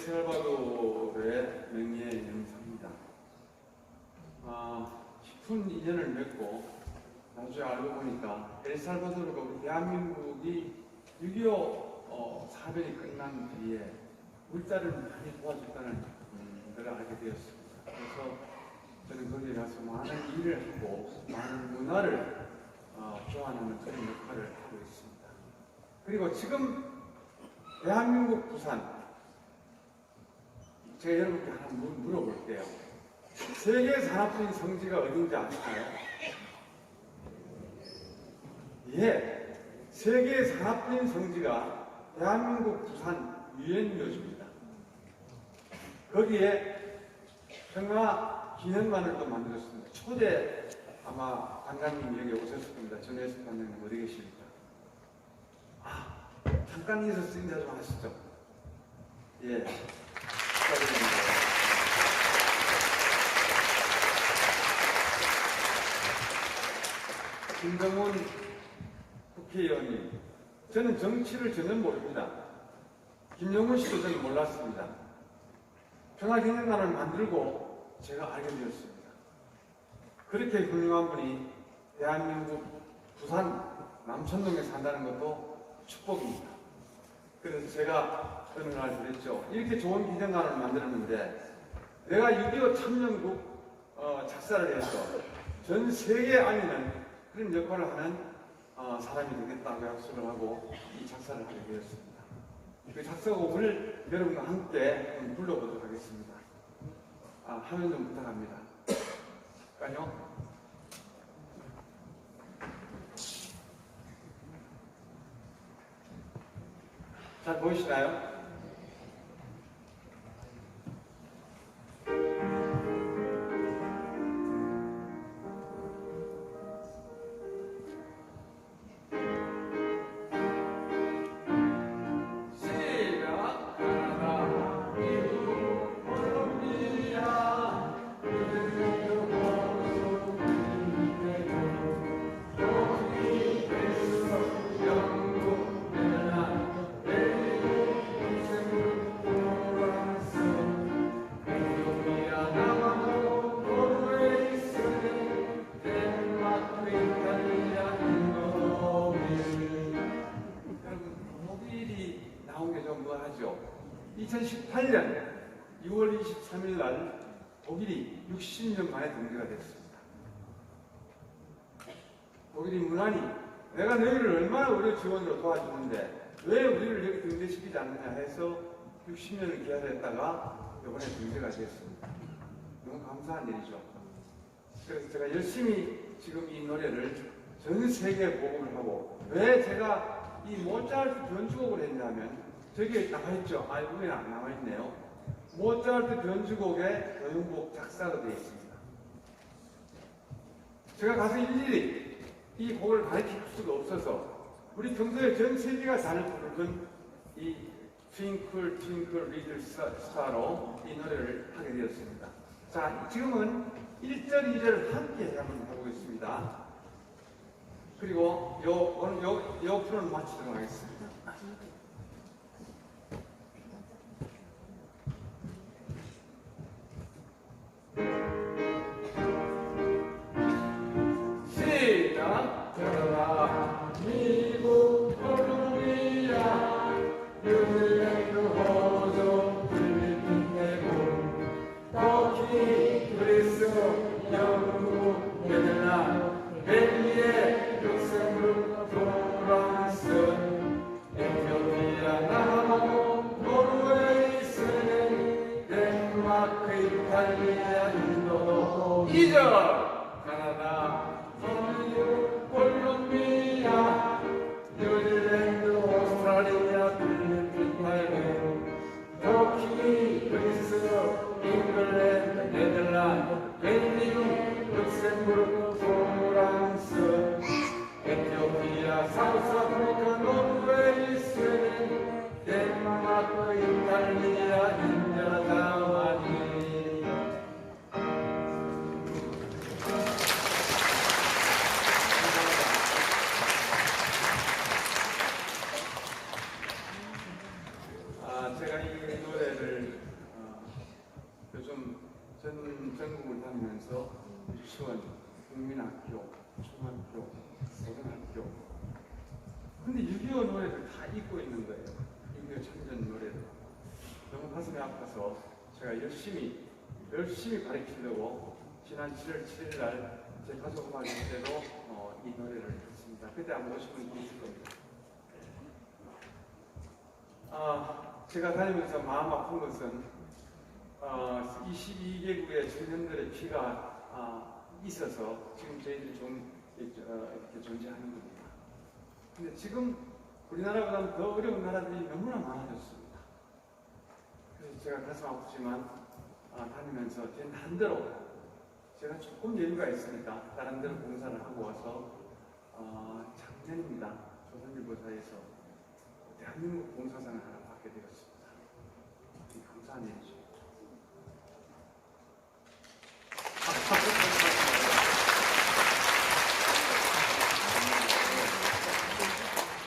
엘살바도르의 명예 영상입니다. 아, 깊은 인연을 맺고 나중에 알고 보니까 엘살바도르가 대한민국이 6.25 어, 사변이 끝난 뒤에 딸을 많이 도와줬다는 음, 걸 알게 되었습니다. 그래서 저는 거기에 가서 많은 일을 하고 많은 문화를 어, 교환하는 그런 역할을 하고 있습니다. 그리고 지금 대한민국 부산 제가 여러분께 하나 물- 물어볼게요. 세계 산업적인 성지가 어딘지 아시나요? 예, 세계 산업적인 성지가 대한민국 부산 유엔묘지입니다. 거기에 평화 기념관을 또 만들었습니다. 초대 아마 관장님이 여기 오셨을 겁니다. 전혜숙 관장님 어디 계십니까? 아, 잠깐 인사 좀 하시죠. 예. 축하드립니다. 김정은 국회의원님, 저는 정치를 전혀 모릅니다. 김영훈 씨도 저는 몰랐습니다. 평화기념관을 만들고 제가 알게 되었습니다. 그렇게 훌륭한 분이 대한민국 부산 남천동에 산다는 것도 축복입니다. 그래서 제가 어느 날 그랬죠. 이렇게 좋은 기념관을 만들었는데 내가 6.25 참여국 어, 작사를 해서 전 세계에 알리는 그런 역할을 하는 어, 사람이 되겠다고 약속을 하고 이 작사를 하게 되었습니다. 그 작사곡을 여러분과 함께 불러보도록 하겠습니다. 아, 화면 좀 부탁합니다. 잠깐요. 잘 보이시나요? 2018년 6월 23일 날 독일이 60년 만에 등재가 됐습니다. 독일이 무난히 내가 너희를 얼마나 우리 지원으로 도와주는데 왜 우리를 여기 등재시키지 않느냐 해서 60년을 기다렸다가 이번에 등재가 됐습니다. 너무 감사한 일이죠. 그래서 제가 열심히 지금 이 노래를 전 세계에 보급을 하고 왜 제가 이 모차르트 변주곡을 했냐면 저기에 나와 있죠. 아, 이번에 안 나와 있네요. 모차르트 변주곡의 교향곡 작사가 되어 있습니다. 제가 가서 일일이 이 곡을 가르칠 수가 없어서 우리 평소에 전 세계가 잘 부르는 이 트윙클 트윙클 리틀 스타로 이 노래를 하게 되었습니다. 자, 지금은 1절, 2절 함께 한번 해보겠습니다. 그리고 요, 오늘 요, 요 프로는 마치도록 하겠습니다. 벨기움 룩셈부르크 프랑스 에티오피아 사우스아프리카 노르웨이 스웨덴 덴마크 이탈리아 인도 자와니 아, 아, 제가 이 노래를 어, 전 전국을 다니면서 유치원, 국민학교, 중학교, 고등학교 근데 6.25 노래를 다 잊고 있는 거예요. 6.25 참전 노래를. 너무 가슴이 아파서 제가 열심히 열심히 가르치려고 지난 7월 7일 날제 가족 음악 때로 어, 이 노래를 했습니다. 그때 안 보시면 있을 겁니다. 아, 제가 다니면서 마음 아픈 것은 어, 22개국의 청년들의 피가 아, 있어서 지금 저희들이 좀 어, 이렇게 존재하는 겁니다. 근데 지금 우리나라보다 더 어려운 나라들이 너무나 많아졌습니다. 그래서 제가 가슴 아프지만 아, 다니면서 제 난대로 제가 조금 여유가 있으니까 다른 데로 봉사를 하고 와서 어, 작년입니다. 조선일보 사에서 대한민국 봉사상을 하나